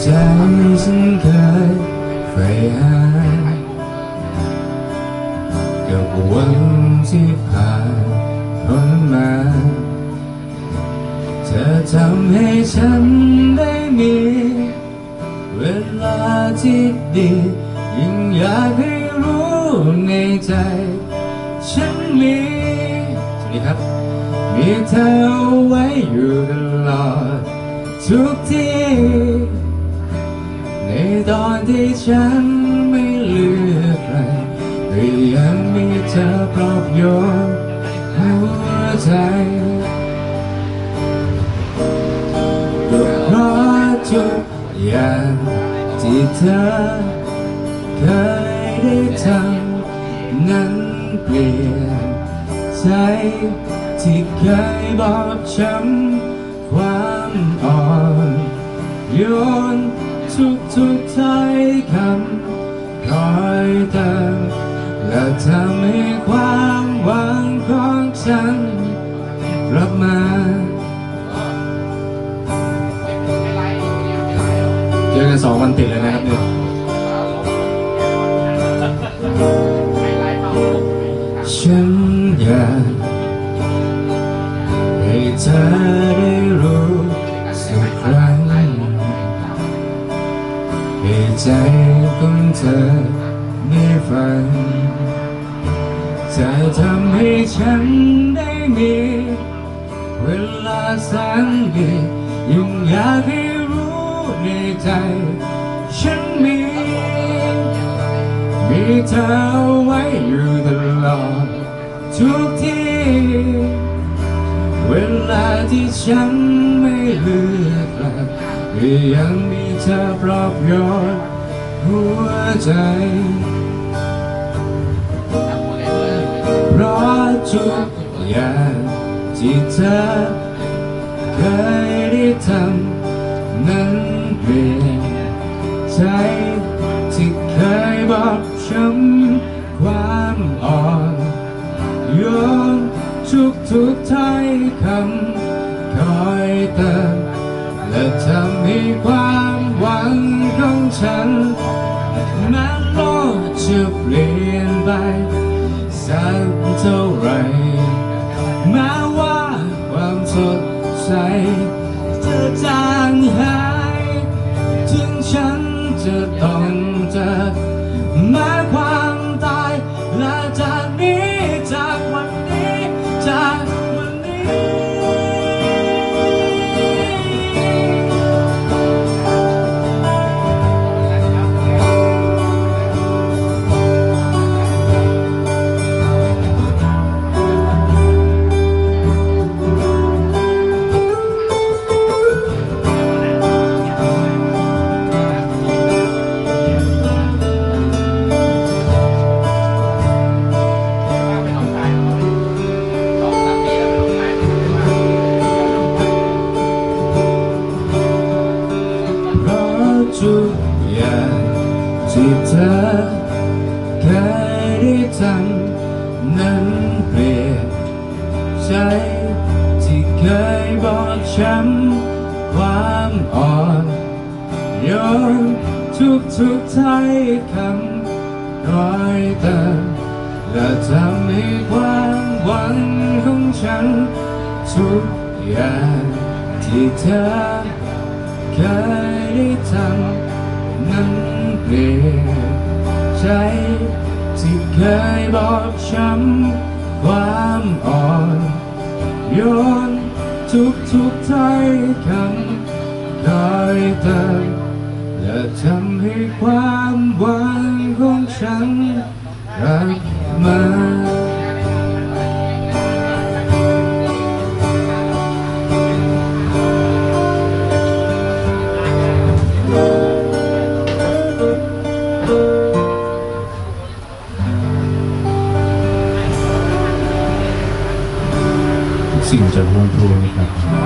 ใจฉันเคยใฝ่หากับวันที่ผ่านพ้นมา เธอทำให้ฉันได้มี เวลาที่ดียิ่งอยากให้รู้ในใจ ฉันมีสวัสดีครับ มีเธอไว้อยู่ตลอดทุกที่ ตอนที่ฉันไม่เหลือใครก็ยังมีเธอปลอบโยนหัวใจก็เพราะทุกอย่างที่เธอเคยได้ทำนั้นเปลี่ยนใจที่เคยบอบช้ำความอ่อนโยน ทุกทุกๆถ้อยคำคอยเติมและทำให้ความหวังของฉันกลับมาเจอกันสองวันติดเลยนะครับเนี่ยฉันอยากให้เธอได้รู้สักครั้ง ใจของเธอได้ฟังจะทำให้ฉันได้มี เวลาแสนดียิ่งอยากให้รู้ในใจ ฉันมี มีเธอไว้อยู่ตลอดทุกที่เวลาที่ฉันไม่เหลือใครก็ยังมีเธอปลอบโยน หัวใจเพราะทุกอย่างที่เธอเคยได้ทำนั้นเปลี่ยนใจที่เคยบอกช้ำความอ่อนโยนทุกทุกๆถ้อยคำคอยเติมและทำให้ความ วันของฉันแม้โลกจะเปลี่ยนไปสักเท่าไรแม้ว่าความสดใสจะจาง ที่เธอเคยได้ทำนั้นเปลี่ยนใจที่เคยบอกช้ำความอ่อนโยนทุกทุกๆถ้อยคำคอยเติมและทำให้ความหวังของฉัน ทุกอย่างที่เธอเคยได้ทำ นั้นเปลี่ยนใจที่เคยบอกช้ำความอ่อนโยนทุกทุกๆถ้อยคำคอยเติมและทำให้ความหวังของฉันกลับมา 이제温험프 로.